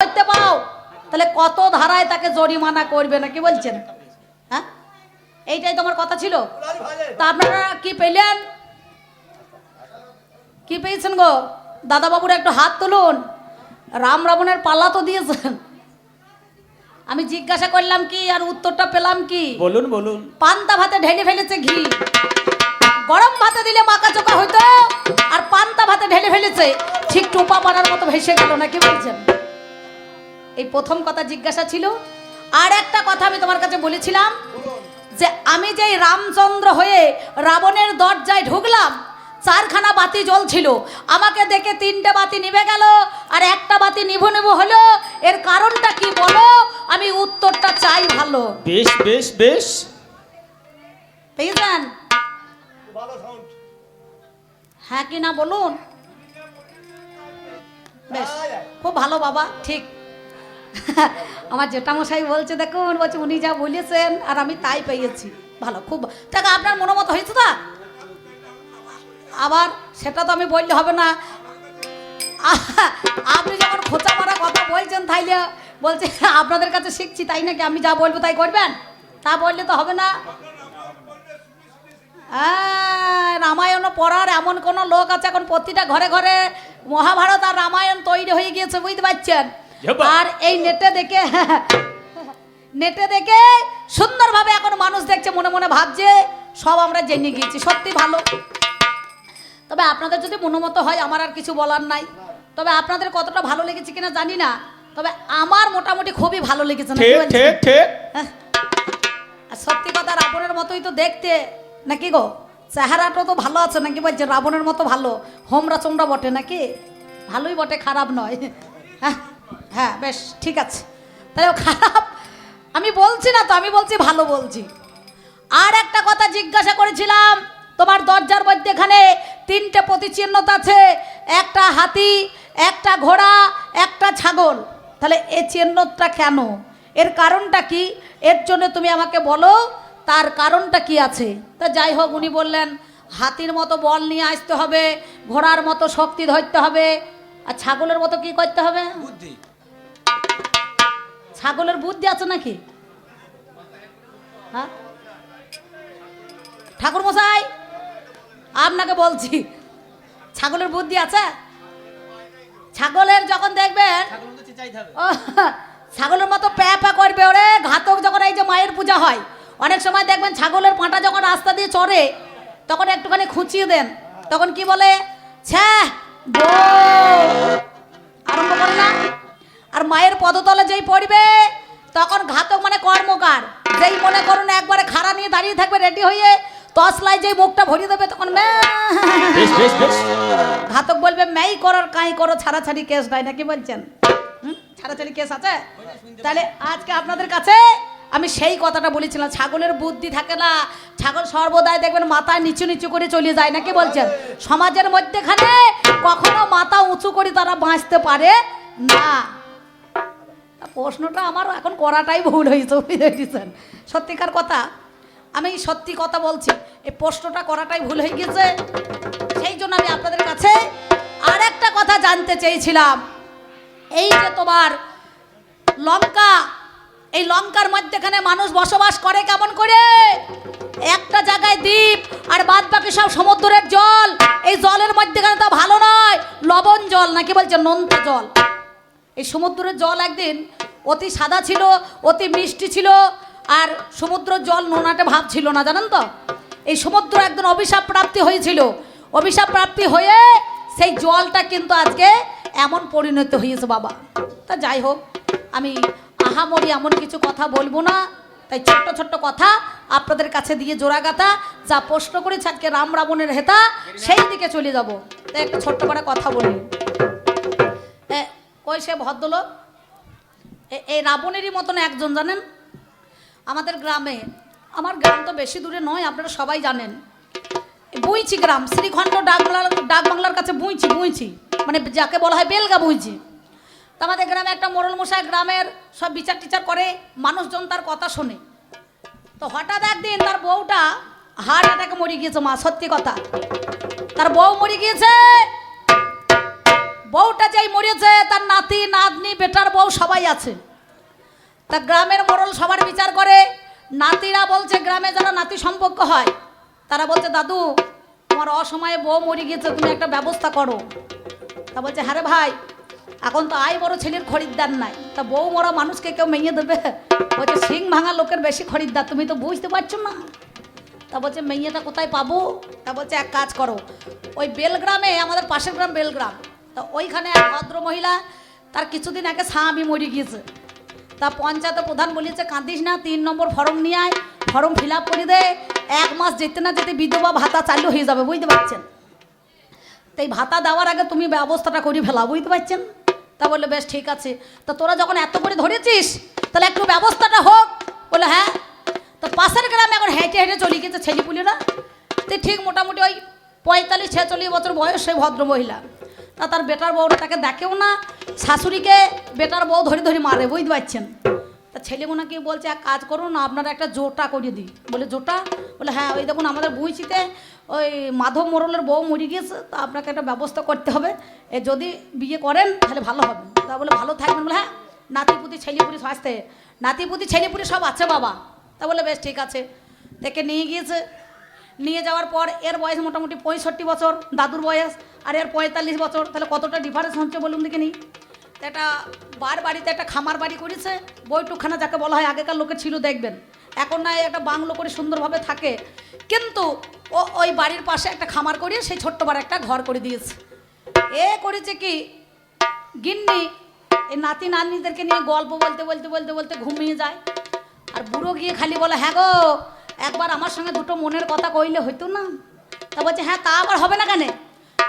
করতে পাও তাহলে কত ধারায় তাকে জরিমানা করবে না কি বলছেন? হ্যাঁ? এইটাই তোমার কথা ছিল? তা আপনারা কি পেলেন? কি পেয়েছেন গো? দাদা বাবুর একটু হাত তুলুন। রাম রাবণের পাল্লা তো দিয়েছেন। আমি জিজ্ঞাসা করলাম কি আর উত্তরটা পেলাম কি? বলুন বলুন। পান্তা ভাতে ঢেলে ফেলেছে ঘি। গরম ভাতে দিলে মাকা চোকা হইতো আর পান্তা ভাতে ঢেলে ফেলেছে ঠিক টোপা পাড়ার মতো ভেসে গেল না কি বলছেন? এই প্রথম কথা জিজ্ঞাসা ছিল আর একটা কথা আমি তোমার কাছে বলেছিলাম যে আমি যেই রামচন্দ্র হয়ে রাবণের দরজায় ঢুকলাম চারখানা বাতি জ্বলছিল আমাকে দেখে তিনটে বাতি নিভে গেল আর একটা বাতি নিভু নিভু হলো এর কারণটা কি বলো? আমি উত্তরটা চাই ভালো। বেশ বেশ বেশ। পেয়েছেন হ্যাঁ কি না বলুন? বেশ খুব ভালো বাবা ঠিক। আমার জেঠামশাই বলছে দেখুন বলছে উনি যা বলেছেন আর আমি তাই পেয়েছি। ভালো খুব তাকে আপনার মনোমত হয়েছে তো? আবার সেটা তো আমি বললে হবে না। আপনি যখন খোঁচা মারা কথা বলছেন তাইলে বলছে আপনাদের কাছে শিখছি তাই নাকি আমি যা বলব তাই করবেন? তা বললে তো হবে না। হ্যাঁ, রামায়ণ পড়ার এমন কোন লোক আছে এখন প্রতিটা ঘরে ঘরে মহাভারত আর রামায়ণ তৈরি হয়ে গিয়েছে বুঝতে পারছেন। আর এই নেটে দেখে নেটে দেখে সুন্দরভাবে এখন মানুষ দেখছে মনে মনে ভাবছে সব আমরা জেনে গিয়েছি সত্যি ভালো। তবে আপনাদের যদি মনোমতো হয় আমার আর কিছু বলার নাই। তবে আপনাদের কতটা ভালো লেগেছে কিনা জানি না তবে আমার মোটামুটি খুবই ভালো লেগেছে না হ্যাঁ। আর সত্যি কথা রাবণের মতোই তো দেখতে নাকি গো? চেহারাটা তো ভালো আছে নাকি বলছে রাবণের মতো ভালো হোমরা চোমরা বটে নাকি? ভালোই বটে খারাপ নয়। হ্যাঁ। হ্যাঁ বেশ, ঠিক আছে। তাহলে খারাপ। আমি বলছি না তো, আমি বলছি ভালো বলছি। আর একটা কথা জিজ্ঞাসা করেছিলাম, তোমার দরজার মধ্যে এখানে তিনটে প্রতিচিহ্নতা আছে, একটা হাতি, একটা ঘোড়া, একটা ছাগল। তাহলে এই চিহ্নটা কেন? এর কারণটা কি? এর জন্য তুমি আমাকে বলো, তার কারণটা কি আছে? তা যাই হোক, উনি বললেন, হাতির মতো বল নিয়ে আসতে হবে, ঘোড়ার মতো শক্তি ধরতে হবে, আর ছাগলের মতো কি করতে হবে? বুদ্ধি। ছাগলের বুদ্ধি আছে নাকি? হ্যাঁ? ঠাকুর মশাই আপনাকে বলছি ছাগলের বুদ্ধি আছে? ছাগলের যখন দেখবেন ছাগলের মতো প্যা প্যা করবে ওরে ঘাতক যখন এই যে মায়ের পূজা হয় অনেক সময় দেখবেন ছাগলের পাঁটা যখন রাস্তা দিয়ে চড়ে তখন একটুখানি খুঁচিয়ে দেন। তখন কি বলে? ছ্যা আরম্ভ করে না আর মায়ের পদতলে যেই পড়বে তখন ঘাতক মানে কর্মকার। যেই মনে করুন একবারে খাড়া নিয়ে দাঁড়িয়ে থাকবে রেডি হয়ে তসলাই যেই মুখটা ভরিয়ে দেবে তখন ঘাতক বলবে ম্যাই করার কাই করো ছাড়াছাড়ি কেস নাই নাকি বলছেন? হুম? ছাড়াছাড়ি কেস আছে? তাহলে আজকে আপনাদের কাছে আমি সেই কথাটা বলেছিলাম ছাগলের বুদ্ধি থাকে না। ছাগল সর্বদাই দেখবেন মাথা নিচু নিচু করে চলে যায় নাকি বলছেন? সমাজের মধ্যেখানে কখনো মাথা উঁচু করে তারা বাঁচতে পারে না। প্রশ্নটা আমার এখন করাটাই ভুল হয়েছে, বুঝতে পেরেছেন? সত্যিকার কথা, আমি সত্যি কথা বলছি, এই প্রশ্নটা করাটাই ভুল হয়ে গেছে। সেই জন্য আমি আপনাদের কাছে আর একটা কথা জানতে চেয়েছিলাম। এই যে তোমার লঙ্কা, এই লঙ্কার মধ্যেখানে মানুষ বসবাস করে কেমন করে? একটা জায়গায় দ্বীপ আর বাদ বাকি সব সমুদ্রের জল, এই জলের মধ্যেখানে তো ভালো নয়, লবণ জল নাকি বলছে নোনতা জল। এই সমুদ্রের জল একদিন অতি সাদা ছিল, অতি মিষ্টি ছিল, আর সমুদ্র জল নোনাটে ভাব ছিল না, জানেন তো? এই সমুদ্র একদিন অভিশাপ প্রাপ্তি হয়েছিল। অভিশাপ প্রাপ্তি হয়ে সেই জলটা কিন্তু আজকে এমন পরিণত হয়েছে, বাবা। তা যাই হোক, আমি আহামরি এমন কিছু কথা বলব না। তাই ছোট্ট ছোট্ট কথা আপনাদের কাছে দিয়ে জোড়াগাথা, যা প্রশ্ন করেছে আজকে রাম রাবণের হেতা, সেই দিকে চলে যাব। তাই একটা ছোট্ট করে কথা বলি। কই সে ভদ্রলোক? এই রাবণেরই মতন একজন, জানেন? আমাদের গ্রামে, আমার গ্রাম তো বেশি দূরে নয়, আপনারা সবাই জানেন। বুইচি গ্রাম, শ্রীখণ্ড ডাক বাংলার ডাক বাংলার কাছে বুঁইচি বুঁইচি। মানে যাকে বলা হয় বেলগা বুইচি। তো আমাদের গ্রামে একটা মোড়ল মশাই গ্রামের সব বিচার টিচার করে, মানুষজন তার কথা শোনে। তো হঠাৎ একদিন তার বউটা হার্ট অ্যাটাকে মরে গিয়েছে, মা, সত্যি কথা। তার বউ মরে গিয়েছে বউটা যেই মরেছে তার নাতি, নাতনি, বেটার বউ সবাই আছে। তা গ্রামের মোড়ল সবার বিচার করে, নাতিরা বলছে গ্রামে যারা নাতি সম্পর্ক হয়। তারা বলছে, দাদু, তোমার অসময়ে বউ মরে গিয়েছে, তুমি একটা ব্যবস্থা করো। তা বলছে হ্যাঁ ভাই, এখন তো আয় বড় ছেলের খরিদ্দার নাই। তা বউ মরা মানুষকে কেউ মেয়ে দেবে? বলছে, সিং ভাঙা লোকের বেশি খরিদ্দার, তুমি তো বুঝতে পারছ না। তা বলছে, মেয়েটা কোথায় পাবো? তা বলছে, এক কাজ করো, ওই বেলগ্রামে, আমাদের পাশের গ্রাম বেলগ্রাম তা ওইখানে এক ভদ্র মহিলা তার কিছুদিন আগে স্বামী মরে গিয়েছে। তা পঞ্চায়েত প্রধান বলেছে, কাঁদিস না, তিন নম্বর ফর্ম নিয়ে আয়, ফর্ম ফিল আপ করে দে, এক মাস যেতে না যেতে বিধবা ভাতা চালু হয়ে যাবে, বুঝতে পারছেন? তাই ভাতা দেওয়ার আগে তুমি ব্যবস্থাটা করে ফেলা বুঝতে পারছেন? তা বলল, বেশ, ঠিক আছে। তা তোরা যখন এত করে ধরেছিস, তাহলে একটু ব্যবস্থাটা হোক। বলে হ্যাঁ। তো পাশের গ্রামে এখন হেঁটে হেঁটে চলে গেছে ছেলেপুলেরা। তো ঠিক মোটামুটি ওই পঁয়তাল্লিশ ছেচল্লিশ বছর বয়স সেই ভদ্র মহিলা তা তার বেটার বউরা তাকে দেখেও না, শাশুড়িকে বেটার বউ ধরে ধরে মারে, বুঝতে পারছেন? তা ছেলেগুনাকে বলছে, এক কাজ করুন আপনারা একটা জোটা করে দিই। বলে জোটা বলে হ্যাঁ ওই দেখুন, আমাদের বুঁইচিতে ওই মাধব মোরলের বউ মরে গিয়েছে, তা আপনাকে একটা ব্যবস্থা করতে হবে। এ যদি বিয়ে করেন, তাহলে ভালো হবে। তা বলে, ভালো থাকবেন। বলে হ্যাঁ নাতিপুতি ছেলেপুরি স্বাস্থ্যে নাতিপুতি ছেলেপুরি সব আছে বাবা। তা বলে, বেশ, ঠিক আছে। দেখে নিয়ে গিয়েছে। নিয়ে যাওয়ার পর এর বয়স মোটামুটি পঁয়ষট্টি বছর, দাদুর বয়স, আর এর পঁয়তাল্লিশ বছর। তাহলে কতটা ডিফারেন্স হচ্ছে বলুন দেখে নি একটা বার বাড়িতে একটা খামার বাড়ি করেছে বইটুকখানা যাকে বলা হয় আগেকার লোকের ছিল দেখবেন। এখন না একটা বাংলো করে সুন্দরভাবে থাকে। কিন্তু ও ওই বাড়ির পাশে একটা খামার করিয়ে সেই ছোট্ট বার একটা ঘর করে দিয়েছে। এ করেছে কি? গিন্নি এই নাতি নাতনিদেরকে নিয়ে গল্প বলতে বলতে বলতে বলতে ঘুমিয়ে যায়। আর বুড়ো গিয়ে খালি বলে হ্যাঁ গো একবার আমার সঙ্গে দুটো মনের কথা কইলে হইতো না? তা বলছে হ্যাঁ তা আবার হবে না কেন?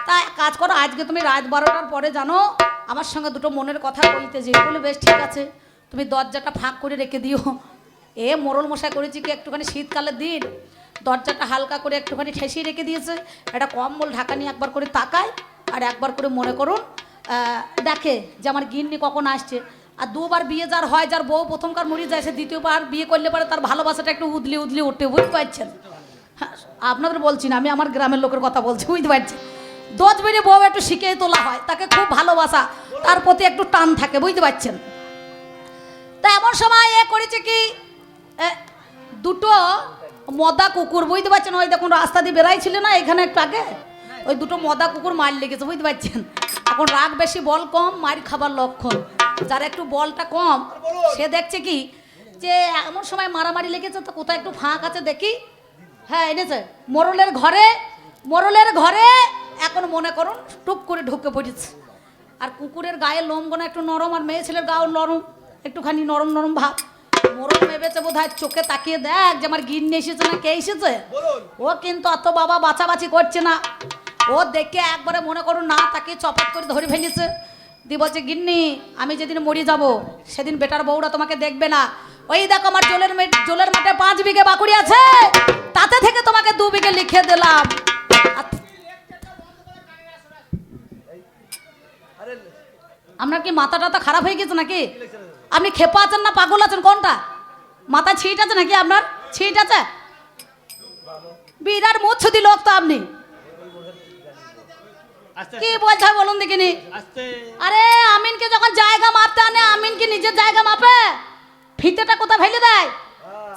তা কাজ করো, আজকে তুমি রাত বারোটার পরে জানো, আমার সঙ্গে দুটো মনের কথা কইতে যে বলে, বেশ, ঠিক আছে, তুমি দরজাটা ফাঁক করে রেখে দিও। এ মোরল মশাই করেছি কি একটুখানি শীতকালের দিন, দরজাটা হালকা করে একটুখানি ঠেসিয়ে রেখে দিয়েছে, একটা কম্বল ঢাকা নিয়ে একবার করে তাকায় আর একবার করে মনে করুন দেখে যে আমার গিন্নি কখন আসছে। আর দুবার বিয়ে যার হয় যার বউ প্রথমকার মরে যায় সে দ্বিতীয়বার বিয়ে করলে পরে তার ভালোবাসাটা একটু উদলি উদলি উঠে বুঝতে পারছেন? হ্যাঁ, আপনাদের বলছি না আমি আমার গ্রামের লোকের কথা বলছি বুঝতে পারছি? দোজ বেরিয়ে বউ একটু শিখে তোলা হয় তাকে খুব ভালোবাসা তার প্রতি একটু টান থাকে বুঝতে পারছেন? তা এমন সময় এ করেছে কি দুটো মদা কুকুর বুঝতে পারছেন? ওই দেখুন রাস্তা দিয়ে বেড়াইছিল না এখানে একটু আগে? ওই দুটো মদা কুকুর মার লেগেছে বুঝতে পারছেন? এখন রাগ বেশি বল কম মার খাবার লক্ষণ। যার একটু বলটা কম সে দেখছে কি যে এমন সময় মারামারি লেগেছে তো কোথায় একটু ফাঁক আছে দেখি। হ্যাঁ এনেছে। মোরলের ঘরে মোরলের ঘরে এখন মনে করুন টুক করে ঢুকে পড়েছে। আর কুকুরের গায়ে লোমগোনা একটু নরম আর মেয়ে ছেলের গাও নরম একটুখানি নরম নরম ভাব। মোরল ভেবেছে বোধ হয় চোখে তাকিয়ে দেখ যে আমার গিন্নি এসেছে না কে এসেছে। ও কিন্তু অত বাবা বাছাবাছি করছে না। ও দেখে একবারে মনে করুন না তাকে চপাত করে ধরে ফেলেছে। দি বলছে, গিন্নি, আমি যেদিন মরি যাব, সেদিন বেটার বউরা তোমাকে দেখবে না। ওই দেখো আমার জলের জলের মাঠে পাঁচ বিঘে বাকুড়ি আছে। তাতে থেকে তোমাকে দু বিঘে লিখে দিলাম। আপনার কি মাথা টাথা খারাপ হয়ে গেছে নাকি? আপনি খেপা আছেন না, পাগল আছেন? কোনটা? মাথা ছিট আছে নাকি আপনার? ছিট আছে? বিরাট মুচ্ছুদি লোক তো আপনি। কি হয় বলুন দেখিনি? আরে আমিনকে যখন জায়গা মাপতে আনে আমিন কি নিজের জায়গা মাপে। ফিতেটা কোথায় ফেলে দেয়?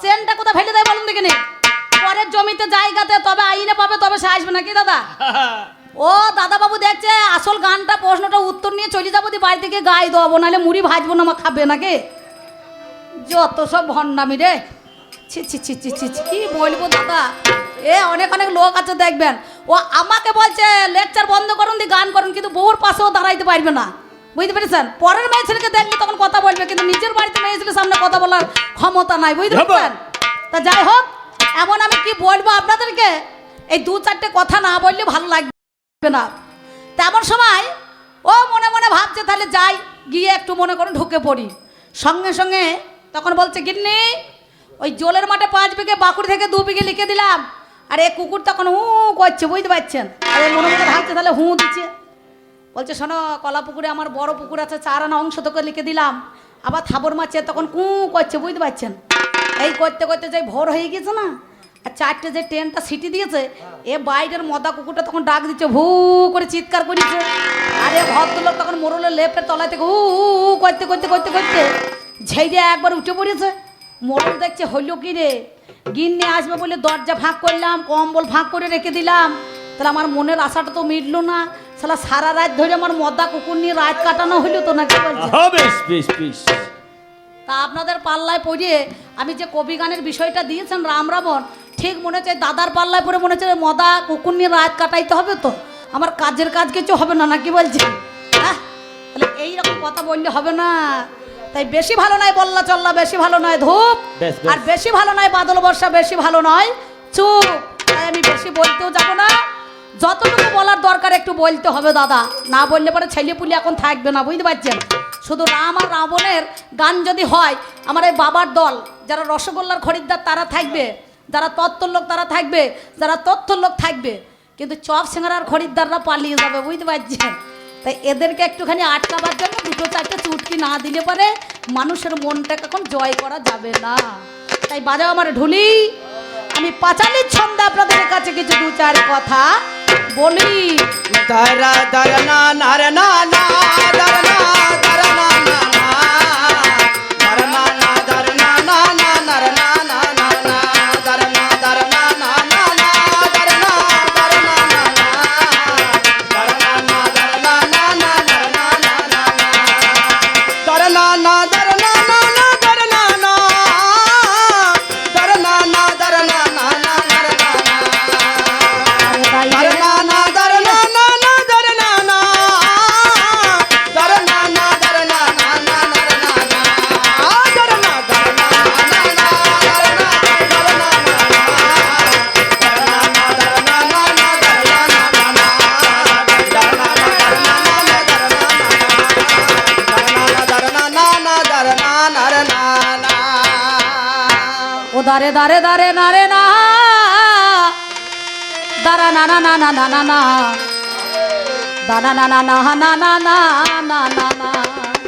চেনটা কোথায় ফেলে দেয় বলুন দেখিনি? পরের জমিতে জায়গাতে তবে আইনে পাবে তবে সে আসবে নাকি দাদা? ও দাদা বাবু দেখছে আসল গানটা প্রশ্নটা উত্তর নিয়ে চলে যাব দি বাড়ি থেকে গায়ে দেবো নাহলে মুড়ি ভাজবো না আমার খাবে নাকি? যত সব ভণ্ডামি রে। ছি ছি ছি ছি ছি কি বলব দাদা? এ অনেক অনেক লোক আছে দেখবেন। ও আমাকে বলছে লেকচার বন্ধ করুন দি গান করুন কিন্তু বউর পাশেও দাঁড়াইতে পারবে না। বুঝতে পেরেছেন? পরের মেয়ে ছেলেকে দেখলে তখন কথা বলবে কিন্তু নিজের বাড়িতে মেয়ে ছেলের সামনে কথা বলার ক্ষমতা নাই বুঝতে। পেরেছেন? তা যাই হোক এমন আমি কি বলব আপনাদেরকে? এই দু চারটে কথা না বললে ভালো লাগবে না। তেমন সময় ও মনে মনে ভাবছে তাহলে যাই গিয়ে একটু মনে করুন ঢুকে পড়ি। সঙ্গে সঙ্গে তখন বলছে গিন্নি ওই জলের মাঠে পাঁচ বিঘে বাকুড়ি থেকে দু বিঘে লিখে দিলাম। আর এ কুকুর তখন হু করছে, বুঝতে পারছেন? আর মনে মনে ভাবছে, তাহলে হু দিচ্ছে। বলছে, শোনো, কলা পুকুরে আমার বড় পুকুর আছে, চার আনা অংশ তোকে লিখে দিলাম। আবার থাবর মাছে তখন কু করছে, বুঝতে পারছেন? এই করতে করতে যাই ভোর হয়ে গেছে না, আর চারটে যে ট্রেনটা সিটি দিয়েছে, এ বাইরের মদা কুকুরটা তখন ডাক দিচ্ছে, ভু করে চিৎকার করেছে। আর এ ভদ্রলোক তখন মোরলের লেপের তলায় থেকে হু করতে করতে করতে করতে ঝেড়ে একবার উঠে পড়েছে। মোরল দেখছে হইল কি রে? গিন্নি আসবে বলে দরজা ফাঁক করলাম কম্বল ফাঁক করে রেখে দিলাম। তাহলে আমার মনের আশাটা তো মিটলো না। সালা সারা রাত ধরে আমার মদা কুকুর নিয়ে রাত কাটানো হইল তো নাকি তা আপনাদের পাল্লায় পড়িয়ে আমি যে কবি গানের বিষয়টা দিয়েছেন রাম রাবণ ঠিক মনে হচ্ছে দাদার পাল্লায় পড়ে মনে হচ্ছে মদা কুকুর নিয়ে রাত কাটাইতে হবে তো? আমার কাজের কাজ কিছু হবে না নাকি বলছি? হ্যাঁ তাহলে এইরকম কথা বললে হবে না। তাই বেশি ভালো নয় বল্লা চল্লা বেশি ভালো নয় ধূপ। আর বেশি ভালো নয় বাদল বর্ষা বেশি ভালো নয় চুপ। তাই আমি বেশি বলতেও যাব না। যতটুকু বলার দরকার একটু বলতে হবে দাদা। না বললে পরে ছেলে পুলি এখন থাকবে না বুঝতে পারছেন? শুধু রাম আর রাবণের গান যদি হয় আমার এই বাবার দল যারা রসগোল্লার খরিদ্দার তারা থাকবে। যারা তত্ত্বর লোক তারা থাকবে। যারা তথ্যর লোক থাকবে। কিন্তু চপ সিঙ্গারার খরিদ্দাররা পালিয়ে যাবে বুঝতে পারছেন? তাই এদেরকে একটুখানি আটকাবার জন্য দুটো চারটে চুটকি না দিলে পরে মানুষের মনটা এখন জয় করা যাবে না। তাই বাজাও আমার ঢুলি। আমি পাঁচালির ছন্দে আপনাদের কাছে কিছু দু চার কথা বলি। দারা দারা না না না না দারে দারে দারে না রে না দারা না না না না না না না দানা না না না না না না না না